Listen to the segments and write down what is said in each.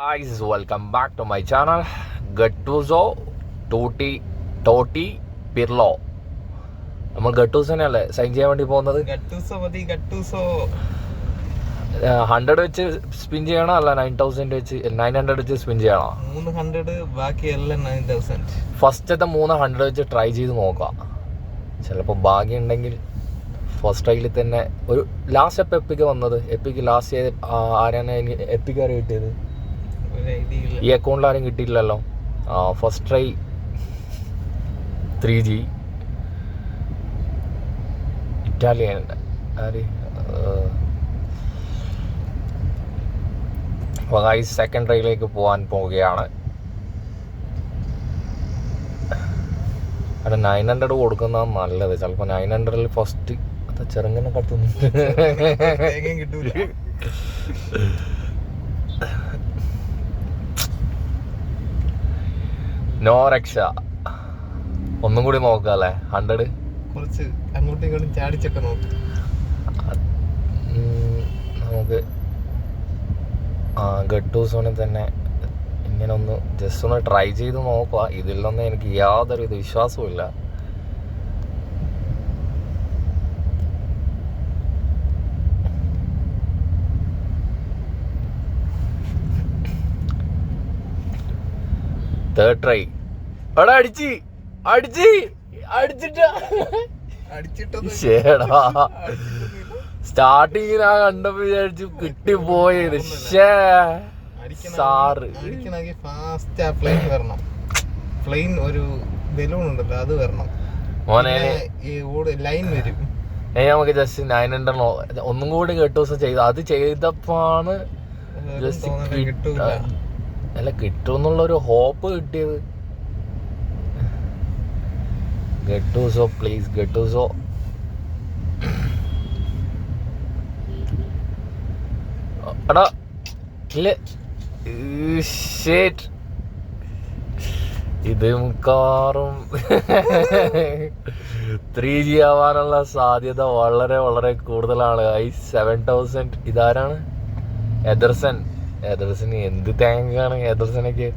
guys welcome back to my channel. Gattuso tutti Totti Pirlo നമ്മൾ ഗട്ടൂസിനെ അല്ലേ sign ചെയ്യാൻ വേണ്ടി പോകുന്നത്? ഗട്ടൂസോ മതി ഗട്ടൂസോ ഹൺഡ്രഡ് വെച്ച് സ്പിൻ ചെയ്യണോ അല്ല നയൻ തൗസൻഡ് വെച്ച് നയൻ ഹൺഡ്രഡ് വെച്ച് സ്പിൻ ചെയ്യണോ? മൂന്ന് ഹൺഡ്രഡ് ബാക്കി എല്ലാം നയൻ തൗസൻഡ് ഫസ്റ്റത്തെ മൂന്ന് ഹൺഡ്രഡ് വെച്ച് ട്രൈ ചെയ്ത് നോക്കാം ചിലപ്പോൾ ഭാഗ്യം ഉണ്ടെങ്കിൽ ഫസ്റ്റ് ട്രൈയിൽ തന്നെ ഒരു ലാസ്റ്റ് എപ്പോൾ എപ്പിക്ക് വന്നത്? എപ്പിക്ക് ലാസ്റ്റ് ചെയ്ത് ആരാണ് എനിക്ക് എപ്പിക്ക് ആരും കിട്ടിയത്? ഈ അക്കൗണ്ടിൽ ആരും കിട്ടിയില്ലല്ലോ ആ first try three G Italian. ആര്? സെക്കൻഡ് ട്രൈയിലേക്ക് പോകാൻ പോവുകയാണ്. അവിടെ നയൻ ഹൺഡ്രഡ് കൊടുക്കുന്ന നല്ലത്. ചിലപ്പോൾ നയൻ ഹൺഡ്രഡിൽ ഫസ്റ്റ് ചെറുങ്ങനെ കത്തുന്നു കിട്ടൂല. നോ രക്ഷ. ഒന്നും കൂടി നോക്കാം അല്ലേ ഹൺഡ്രഡ് കുറച്ച് അങ്ങോട്ടും ഇങ്ങോട്ടും ചാടിച്ചൊക്കെ നോക്ക്. നമുക്ക് ആ ഗട്ടൂസോണിൽ തന്നെ ഇങ്ങനെ ഒന്ന് ജസ്റ്റ് ഒന്ന് ട്രൈ ചെയ്ത് നോക്കുക ഇതിലൊന്നും എനിക്ക് യാതൊരു വിശ്വാസവും ഇല്ല തേർഡ് ട്രൈ എടാ അടിച്ച്. അടിച്ച്. അടിച്ചിട്ടാ. അടിച്ചിട്ടൊന്നുമില്ല. ആ കണ്ടപ്പോ വിചാരിച്ചു ശ്ശേ. അടിക്കണമെങ്കിൽ- സാറ്. ഫാസ്റ്റ് ആ പ്ലെയിൻ വരണം. പ്ലെയിൻ ഒരു ബലൂൺ ഉണ്ടല്ലോ അത് വരണം. മോനെ. ലൈൻ വരും. ഏ നമുക്ക് ജസ്റ്റ് നയൻ ഹൺഡ്രഡ് ഒന്നും കൂടി കേട്ടു ദിവസം ചെയ്തു. അത് ജസ്റ്റ് അതൊന്നും അല്ല കിട്ടുമെന്നുള്ള ഒരു ഹോപ്പ് കിട്ടിയത് ഗട്ടൂസോ പ്ലീസ് ഗട്ടൂസോ എടാ ഇല്ല? ഷേറ്റ് ഇത് മിക്കവാറും ത്രീ ജി ആവാനുള്ള സാധ്യത വളരെ വളരെ കൂടുതലാണ്. ഐ സെവൻ തൗസൻഡ് ഇതാരാണ്? എദർസൺ. എദർസന് എന്ത് താങ്ക്സ് ആണ് ഏദർസിനൊക്കെ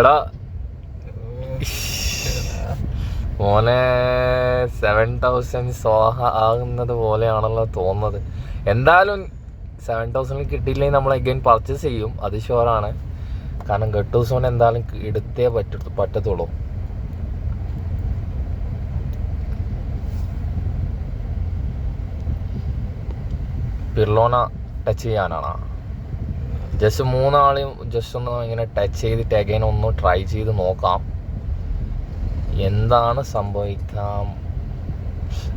എടാ. മോനെ സെവൻ തൗസൻഡ് സോഹ ആകുന്നത് പോലെയാണല്ലോ തോന്നുന്നത്. എന്തായാലും സെവൻ തൗസൻഡിൽ കിട്ടിയില്ലെങ്കിൽ നമ്മൾ അഗൈൻ പർച്ചേസ് ചെയ്യും. അത് ഷുവറാണ് കാരണം ഗട്ടൂസോൺ എന്തായാലും എടുത്തേ പറ്റ പറ്റത്തുള്ളൂ. പിർലോന ടച്ച് ചെയ്യാനാണ്. ജസ്റ്റ് മൂന്നാളെയും ജസ്റ്റ് ഒന്ന് ഇങ്ങനെ ടച്ച് ചെയ്തിട്ട് അഗൈൻ ഒന്ന് ട്രൈ ചെയ്ത് നോക്കാം. എന്താണ് സംഭവിക്കാം?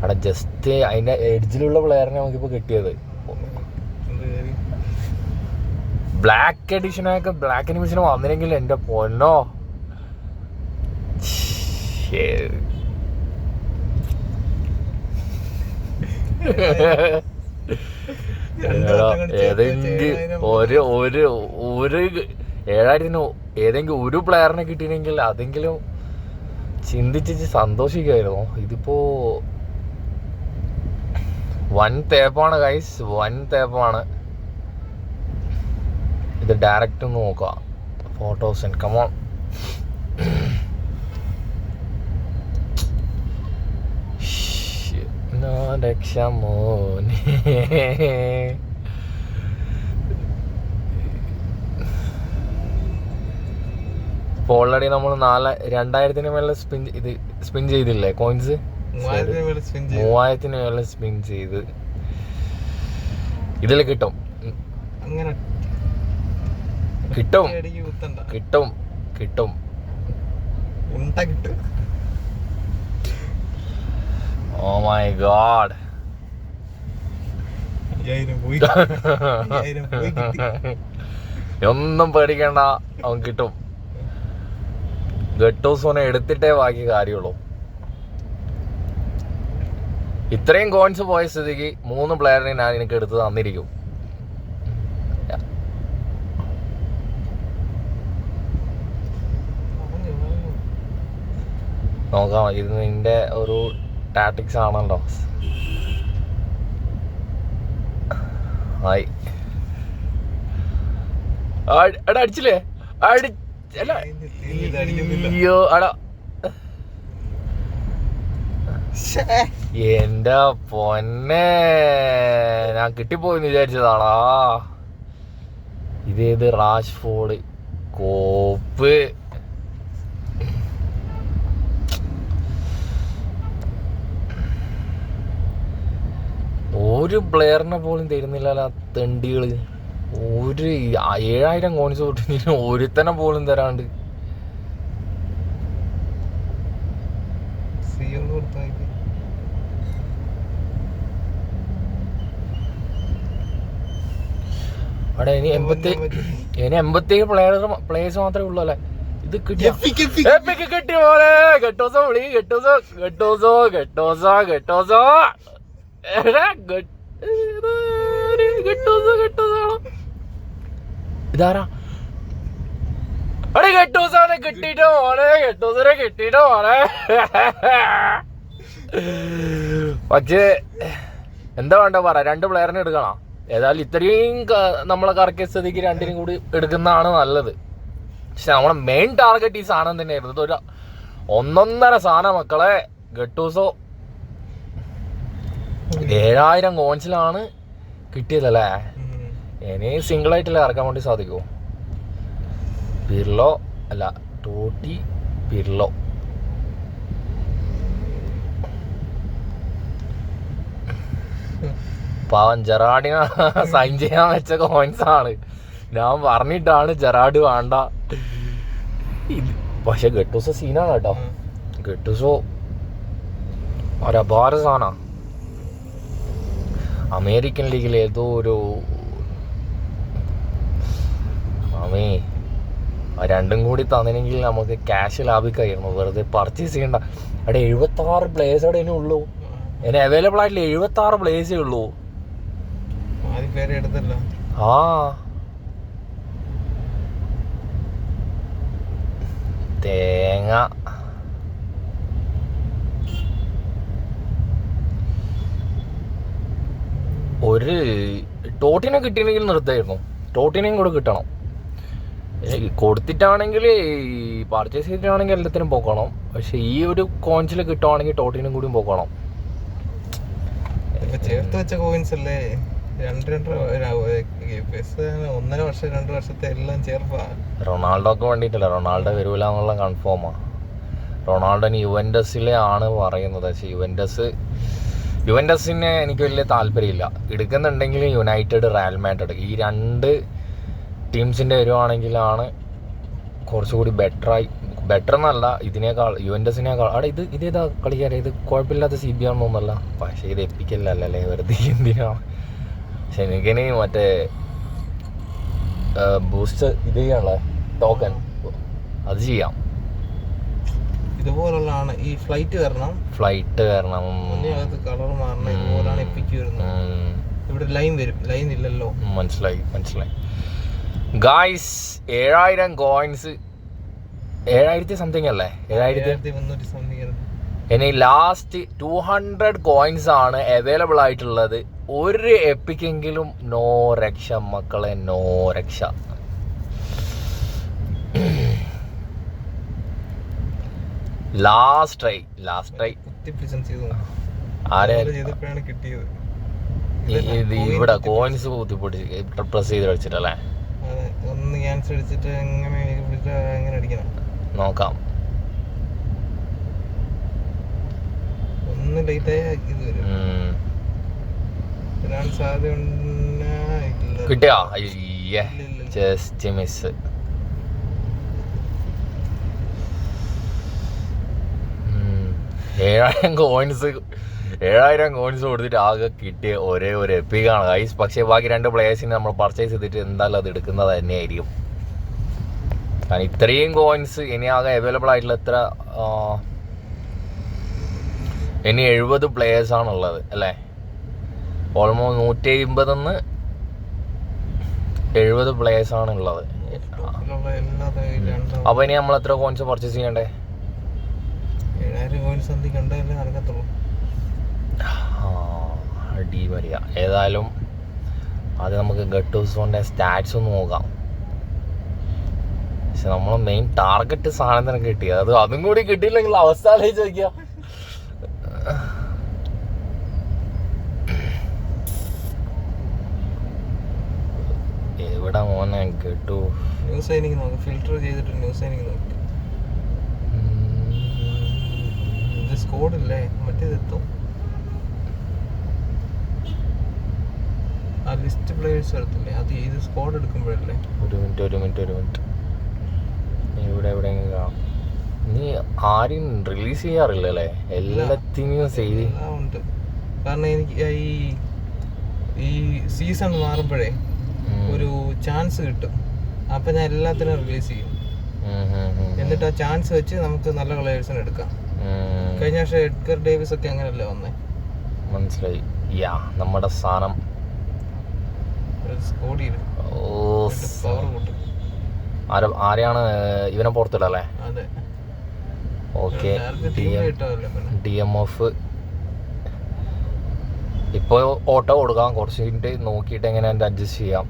അവിടെ ജസ്റ്റ് അതിന്റെ എഡ്ജിലുള്ള പ്ലെയറിനെ നമുക്കിപ്പോൾ കിട്ടിയത്. ബ്ലാക്ക് എഡിഷനൊക്കെ ബ്ലാക്ക് അനിമേഷൻ വന്നില്ലെങ്കിൽ എന്റെ പൊന്നോ. ശ്ശേ. ഏതെങ്കിലും ഒരു ഒരു ഒരു ഏഴായിരത്തിന് ഏതെങ്കിലും ഒരു പ്ലെയറിനെ കിട്ടിയില്ലെങ്കിൽ അതെങ്കിലും ചിന്തിച്ച് സന്തോഷിക്കായിരുന്നു ഇതിപ്പോ വൻ തേപ്പാണ് ഗൈസ് വൻ തേപ്പാണ്. ഇത് ഡയറക്റ്റ് ഒന്ന് നോക്കുക ഫോട്ടോസ് ആൻഡ് കമോൺ ഇപ്പോൾ ഓൾറെഡി നമ്മൾ നാല് രണ്ടായിരത്തിന് മേലെ സ്പിൻ ഇത് സ്പിൻ ചെയ്തില്ലേ? കോയിൻസ് മൂവായിരത്തിന് മേലെ സ്പിൻ ചെയ്ത്. ഇതിൽ കിട്ടും. അങ്ങനെ കിട്ടും. കിട്ടും. കിട്ടും. കിട്ടും. ഓ മൈ ഗോഡ് ഒന്നും പേടിക്കണ്ട അവൻ കിട്ടും. ഗട്ടൂസോനെ എടുത്തിട്ടേ ബാക്കി കാര്യമുള്ളൂ. ഇത്രയും കോയിൻസ് പോയ സ്ഥിതിക്ക് മൂന്ന് പ്ലെയറിനെ ഞാൻ എനിക്ക് എടുത്ത് തന്നിരിക്കും. നോക്കാം ഇത് നിന്റെ ഒരു ടാറ്റിക്സ് ആണല്ലോ. ആയി. എടാ അടിച്ചില്ലേ? അടി അല്ല. ഇത് അയ്യോ അടാ. എന്റെ പൊന്നെ. ഞാൻ കിട്ടിപ്പോയെന്ന് വിചാരിച്ചതാണാ ഇതേത് റാഷ്ഫോർഡ് കോപ്പ്. ഒരു പ്ലെയറിനെ പോലും തരുന്നില്ല തെണ്ടികൾ ഒരു ഏഴായിരം കോണിച്ച് തൊട്ടിന് ഒരുത്തനെ പോലും തരാണ്ട്. അവിടെ ഇനി എൺപത്തി. ഇനി എൺപത്തിയേഴ് പ്ലെയർ പ്ലേയേഴ്സ് മാത്രമേ ഉള്ളൂ അല്ലേ ഇത് കിട്ടിയ. എപ്പിക്ക് കിട്ടിയ പോലെ കെട്ടോസോ വിളി കെട്ടോസോ കെട്ടോസോ കെട്ടോസോ കെട്ടോസോ എടാ? കെട്ടോസോ കെട്ടോസോ ആണോ? ഇതാരാ? അടെ കെട്ടോസാനെ കിട്ടിട്ടോ മോനെ കെട്ടോസിനെ കിട്ടിട്ടോ മോനെ പക്ഷേ എന്താ വേണ്ട പറ രണ്ട് പ്ലെയറിനെ എടുക്കണം? ഏതായാലും ഇത്രയും നമ്മളെ കറക്റ്റ് സ്ഥിതിക്ക് രണ്ടിനും കൂടി എടുക്കുന്നതാണ് നല്ലത്. പക്ഷെ നമ്മളെ മെയിൻ ടാർഗറ്റ് ഈ സാധനം തന്നെയായിരുന്നു. ഇതൊരു ഒന്നൊന്നര സാധനം മക്കളെ. ഗട്ടൂസോ. ഏഴായിരം കോൺസിലാണ് കിട്ടിയതല്ലേ. ഇനി സിംഗിൾ ആയിട്ടല്ലേ ഇറക്കാൻ വേണ്ടി സാധിക്കുമോ പിർലോ അല്ല ടോട്ടി പിർലോ പാവൻ ജെറാഡിനെ സൈൻ ചെയ്യാൻ വെച്ച കോയിൻസ് ആണ്. ഞാൻ പറഞ്ഞിട്ടാണ് ജെറാഡ് വേണ്ട. പക്ഷെ ഗട്ടൂസ സീനാണ് കേട്ടോ. ഗട്ടൂസോ ഒരപാര സാധന. അമേരിക്കൻ ലീഗിൽ ഏതോ ഒരു മാമേ രണ്ടും കൂടി തന്നിനെങ്കിൽ നമുക്ക് ക്യാഷ് ലാഭിക്കായിരുന്നു. വെറുതെ പർച്ചേസ് ചെയ്യണ്ട. അവിടെ എഴുപത്തി ആറ് പ്ലേസ് അവിടെ ഇനി ഉള്ളൂ. ഇനി അവൈലബിൾ ആയിട്ടില്ല എഴുപത്തി ആറ് പ്ലേയേഴ്സേ ഉള്ളൂ. ആ. തേങ്ങ. ഒരു ടോട്ടിനെ കിട്ടിയില്ലെങ്കിൽ നിർത്തായിരുന്നു. ടോട്ടിനെയും കൂടെ കിട്ടണം. കൊടുത്തിട്ടാണെങ്കിൽ പർച്ചേസ് ചെയ്തിട്ടാണെങ്കിൽ എല്ലാത്തിനും പോക്കണം. പക്ഷെ ഈ ഒരു കോയിൻസിൽ കിട്ടുവാണെങ്കിൽ ടോട്ടിനും കൂടി പോക്കണം ചേർത്ത് വെച്ച കോയിൻസ് അല്ലേ? രണ്ട് രണ്ട് ഒന്നര വർഷം രണ്ട് വർഷത്തെ എല്ലാം ചേർപ്പാ. റൊണാൾഡോക്ക് വേണ്ടിയിട്ടല്ല റൊണാൾഡോ വരൂല എന്നുള്ള കൺഫേമാ റൊണാൾഡോ യുവൻഡസിലെ ആണ് പറയുന്നത്. പക്ഷെ യുവൻഡസ് യുവൻഡസിനെ എനിക്ക് വലിയ താല്പര്യമില്ല. എടുക്കുന്നുണ്ടെങ്കിൽ യുണൈറ്റഡ് റയൽ മാഡ്രിഡ്. ഈ രണ്ട് ടീംസിന്റെ വരുവാണെങ്കിലാണ് കുറച്ചുകൂടി ബെറ്ററായി. ബെറ്റർ എന്നല്ല ഇതിനേക്കാൾ യുവൻഡസിനേക്കാൾ അവിടെ ഇത് ഇതേതാ കളിക്കാൻ ഇത് കുഴപ്പമില്ലാത്ത സി ബി ആണെന്നൊന്നല്ല പക്ഷേ ഇത് എപ്പിക്കല്ലല്ലേ വെറുതെ എന്തിനാണ് പക്ഷെ എനിക്കിനി മറ്റേ ബൂസ്റ്റ് ഇത് ചെയ്യാനുള്ള ടോക്കൺ അത് ചെയ്യാം. ഇതുപോലുള്ളതാണ്. ഈ ഫ്ലൈറ്റ് വരണം. ഫ്ലൈറ്റ് വരണം. മുന്നേ അകത്ത് കളർ മാറണം. ഇതുപോലാണ് എപ്പിക്ക് വരുന്നത്. ഇവിടെ ലൈൻ വരും. ലൈൻ ഇല്ലല്ലോ. മനസ്സിലായി മനസ്സിലായി. ഗായ്സ് ഏഴായിരം കോയിൻസ് ഏഴായിരത്തി സംതിങ് അല്ലേ? ഏഴായിരത്തി? മുന്നൂറ്റി സംതിങ് ഇനി ലാസ്റ്റ് ടു ഹൺഡ്രഡ് കോയിൻസ് ആണ് അവൈലബിൾ ആയിട്ടുള്ളത്. ഒരു എപ്പിക്കെങ്കിലും നോ രക്ഷ മക്കളെ നോ രക്ഷ. ലാസ്റ്റ് ട്രൈ ലാസ്റ്റ് ട്രൈ കുത്തിപ്പിടിച്ച് ചെയ്തു? ആരെ? അതുപോലെ ചെയ്തപ്പോഴാണ് കിട്ടിയത്? ഇത് ഇവിടെ കോയിൻസ് കുത്തിപ്പൊട്ടി പ്രസ് ചെയ്ത് അടിച്ചിട്ടല്ലേ ഒന്ന് ക്യാൻസൽ അടിച്ചിട്ട് എങ്ങനെ എങ്ങനെ അടിക്കണം? നോക്കാം. ഒന്ന് ലേറ്റ് ആയ ഇത് വരും. സാധ്യത കിട്ടിയോ? അയ്യേ. ജസ്റ്റ് മിസ് ഏഴായിരം കോയിൻസ് ഏഴായിരം കോയിൻസ് കൊടുത്തിട്ട് ആകെ കിട്ടിയ ഒരേ ഒരു എപ്പിക്കാണ് ഗൈസ് പക്ഷേ ബാക്കി രണ്ട് പ്ലേയേഴ്സിന് നമ്മൾ പർച്ചേസ് ചെയ്തിട്ട് എന്തായാലും അത് എടുക്കുന്നത് തന്നെയായിരിക്കും. കാരണം ഇത്രയും കോയിൻസ് ഇനി ആകെ അവൈലബിൾ ആയിട്ടുള്ള എത്ര ഇനി എഴുപത് പ്ലേയേഴ്സ് ആണുള്ളത് അല്ലേ? ഓൾമോസ്റ്റ് നൂറ്റി അമ്പതെന്ന് എഴുപത് പ്ലേയേഴ്സ് ആണ് ഉള്ളത് ഇതിലുള്ള എല്ലാ അപ്പൊ ഇനി നമ്മൾ എത്ര കോയിൻസ് പർച്ചേസ് ചെയ്യണ്ടേ? ഏഴായിരം കോയിൻ സംതിങ് ഉണ്ടല്ലേ നടക്കത്തുള്ളൂ. വരിക. ഏതായാലും അത് നമുക്ക് ഗട്ട് ഗട്ടൂസോന്റെ സ്റ്റാറ്റ്സ് ഒന്ന് നോക്കാം. പക്ഷെ നമ്മൾ മെയിൻ ടാർഗറ്റ് സാധനം തന്നെ കിട്ടി. അത് അതും കൂടി കിട്ടിയില്ലെങ്കിൽ അവസ്ഥ ആലോചിച്ച് നോക്കിയാ എവിടെ മോനെ ഗട്ടു? ന്യൂസ് എനിക്ക് നോക്ക്. ഫിൽറ്റർ ചെയ്തിട്ട് ന്യൂസ് എനിക്ക് നോക്ക്. ഇത് സ്കോഡ് ഇല്ലേ? മറ്റേത് എത്തും? ആ ലിസ്റ്റ് പ്ലേയേഴ്സ് എടുത്തില്ലേ അത് ഇത് സ്കോഡ് എടുക്കുമ്പോഴല്ലേ? ഒരു മിനിറ്റ് ഒരു മിനിറ്റ് ഒരു മിനിറ്റ് ഇവിടെ എവിടെയെങ്കിലും കാണാം. നീ ആരെയും റിലീസ് ചെയ്യാറില്ലല്ലേ? എല്ലാത്തിനും സേവ് എല്ലാം ഉണ്ട്. കാരണം എനിക്ക് ഈ ഈ സീസൺ മാറുമ്പോഴേ ഒരു ചാൻസ് കിട്ടും. അപ്പൊ ഞാൻ എല്ലാത്തിനും റിലീസ് ചെയ്യും. എന്നിട്ട് ആ ചാൻസ് വെച്ച് നമുക്ക് നല്ല പ്ലേയേഴ്സിനെ എടുക്കാം. കഴിഞ്ഞ പക്ഷേ എഡ്ഗർ ഡേവിസ് ഒക്കെ അങ്ങനെയല്ലേ വന്നേ? മനസ്സിലായി. യാ നമ്മുടെ സാധനം ആരെയാണ് ഇവനെ പുറത്തിടല്ലേ ഓക്കെ ഡി എം എഫ്. ഇപ്പോൾ ഓട്ടോ കൊടുക്കാം കുറച്ച് കഴിഞ്ഞിട്ട് നോക്കിയിട്ട് എങ്ങനെ അഡ്ജസ്റ്റ് ചെയ്യാം.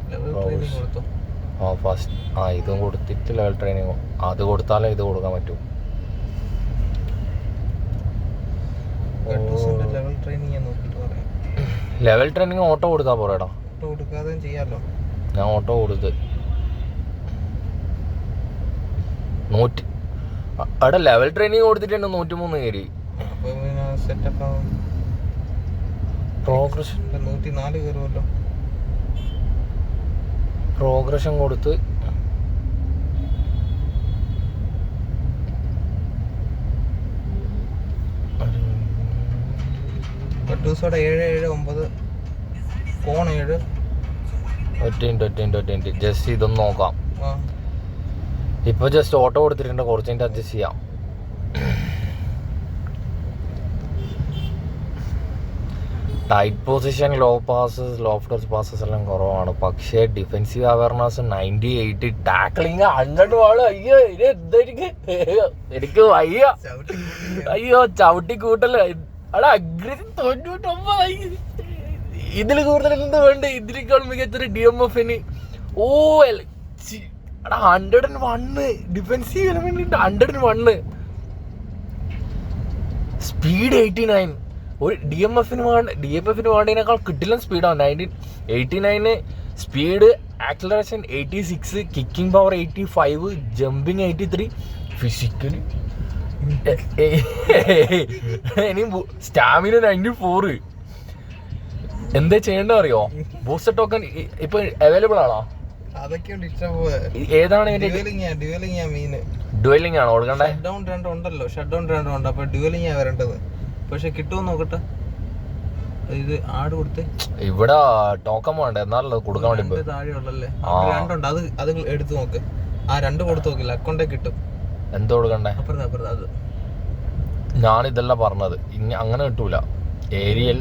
ആ ഫസ്റ്റ് ആ ഇതും കൊടുത്തിട്ട് ലെവൽ ട്രെയിനിങ് അത് കൊടുത്താലേ ഇത് കൊടുക്കാൻ പറ്റൂ ഗട്ടൂസിന്റെ ലെവൽ ട്രെയിനിങ് ഞാൻ നോക്കിയിട്ട് പറയാം ലെവൽ ട്രെയിനിങ് ഓട്ടോ കൊടുക്കാൻ പോരാടാ. ചെയ്യാലോ? ഞാൻ ഓട്ടോ കൊടുത്ത്. നൂറ്റി അവിടെ ലെവൽ ട്രെയിനിങ് കൊടുത്തിട്ടുണ്ട് നൂറ്റി മൂന്ന് കയറി സെറ്റപ്പ് ആവും. പ്രോഗ്രഷൻ നൂറ്റി നാല് കയറുമല്ലോ പ്രോഗ്രഷൻ കൊടുത്ത്. ഗട്ടൂസോടെ ഏഴ് ഏഴ് ഒമ്പത്. ഫോൺ ഏഴ്. ഒറ്റ മിനിറ്റ് ഒറ്റ മിനിറ്റ് ഒറ്റ മിനിറ്റ്. ജസ്റ്റ് ഇതൊന്ന് നോക്കാം. ഇപ്പൊ ജസ്റ്റ് ഓട്ടോ കൊടുത്തിട്ടുണ്ട്. കുറച്ച് മിനിറ്റ് അഡ്ജസ്റ്റ് ചെയ്യാം. Tight position low passes low touch passes എല്ലാം കുറവാണ്. പക്ഷേ defensive awareness ninety eight tackling hundred വാൾ അയ്യോ ഇത് എന്തായിരിക്കും എനിക്ക്? വയ്യ. അയ്യോ ചവിട്ടി കൂട്ടല്ല അവിടെ അഗ്രി തൊണ്ണൂറ്റൊമ്പതായി. ഇതിൽ കൂടുതൽ എന്ത് വേണ്ട? ഇതിനേക്കാൾ മികച്ചൊരു ഡി എം എഫിന് O L hundred and one defensive element hundred and speed eighty nine ഒരു ഡി എം എഫിന് വേണ്ട ഡി എം എഫിന് വേണ്ടതിനേക്കാൾ കിട്ടില്ല സ്പീഡാണ് nineteen eighty nine speed acceleration eighty six kicking power eighty five jumping eighty three physically ഇനി stamina ninety four എന്താ ചെയ്യണ്ടോ അറിയോ ബൂസ്റ്റർ ടോക്കൺ ഇപ്പൊ അവൈലബിൾ ആണോ ഏതാണ് ഡ്യുവലിംഗ് ആണോ കൊടുക്കണ്ടേ ഡൗൺ രണ്ടും ഉണ്ടല്ലോ ഷട്ട് ഡൗൺ രണ്ടും ഉണ്ട് അപ്പൊ ഡ്യുവലിംഗ് ആ വരേണ്ടത് പക്ഷെ കിട്ടുമോ നോക്കട്ടെ ഇത് ആട് കൊടുത്തേ ഇവിടെ ടോക്കൺ വേണ്ട എന്നാലല്ലോ കൊടുക്കാൻ വേണ്ടി. താഴെ ഉള്ളല്ലേ. രണ്ടുണ്ട് അത് അത് എടുത്ത് നോക്ക് ആ രണ്ട് കൊടുത്തു നോക്കില്ല അക്കൗണ്ടേ കിട്ടും എന്ത് കൊടുക്കണ്ടേ? ഇതെല്ലാം പറഞ്ഞത്. ഇനി അങ്ങനെ കിട്ടൂല. ഏരിയൽ